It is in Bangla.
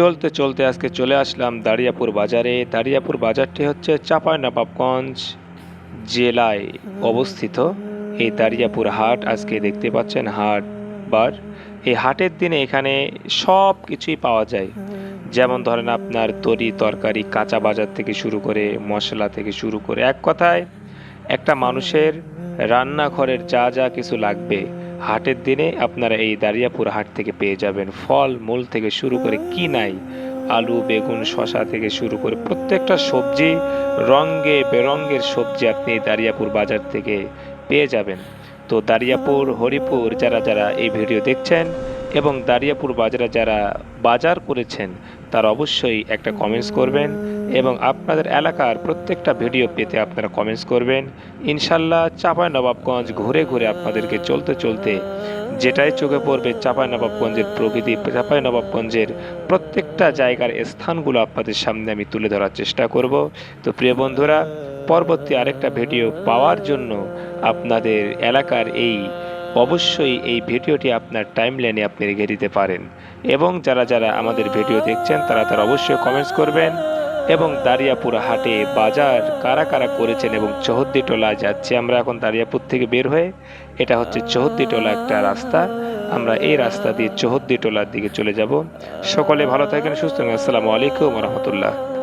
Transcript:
চলতে চলতে আজকে চলে আসলাম দারিয়াপুর বাজারে। দারিয়াপুর বাজারটি হচ্ছে চাঁপাইনবাবগঞ্জ জেলায় অবস্থিত। এই দারিয়াপুর হাট আজকে দেখতে পাচ্ছেন হাট বার। এই হাটের দিনে এখানে সব কিছুই পাওয়া যায়। যেমন ধরেন আপনার তরি তরকারি, কাঁচা বাজার থেকে শুরু করে মশলা থেকে শুরু করে এক কথায় একটা মানুষের রান্নাঘরের যা যা কিছু লাগবে হাটের দিনে আপনারা এই দারিয়াপুর হাট থেকে পেয়ে যাবেন ফল মূল থেকে শুরু করে কি নাই আলু, বেগুন শশা থেকে শুরু করে প্রত্যেকটা সবজি রঙ্গে বেরঙ্গের সবজি আপনি দারিয়াপুর বাজার থেকে পেয়ে যাবেন। তো দারিয়াপুর, হরিপুর যারা যারা এই ভিডিও দেখছেন এবং দারিয়াপুর বাজারে যারা বাজার করেছেন তারা অবশ্যই একটা কমেন্টস করবেন এবং আপনাদের এলাকার প্রত্যেকটা ভিডিও পেতে আপনারা কমেন্টস করবেন। ইনশাল্লাহ চাপাই নবাবগঞ্জ ঘুরে ঘুরে আপনাদেরকে চলতে চলতে যেটাই চোখে পড়বে চাপাই নবাবগঞ্জের প্রকৃতি চাপাই নবাবগঞ্জের প্রত্যেকটা জায়গার স্থানগুলো আপনাদের সামনে আমি তুলে ধরার চেষ্টা করব। তো প্রিয় বন্ধুরা, পরবর্তী আরেকটা ভিডিও পাওয়ার জন্য আপনাদের এলাকার এই অবশ্যই এই ভিডিওটি আপনার টাইম লাইনে আপনি রেখে দিতে পারেন। এবং যারা যারা আমাদের ভিডিও দেখছেন, তারা তারা অবশ্যই কমেন্টস করবেন। এবং দারিয়াপুর হাটে বাজার কারা কারা করেছেন এবং চৌহদ্দি টোলা যাচ্ছি, আমরা এখন দারিয়াপুর থেকে বের হয়ে এটা হচ্ছে চৌহদ্দি টোলা একটা রাস্তা। আমরা এই রাস্তা দিয়ে চৌহদ্দি টোলার দিকে চলে যাব। সকলে ভালো থাকেন, সুস্থ আসসালামু আলাইকুম রহমতুল্লাহ।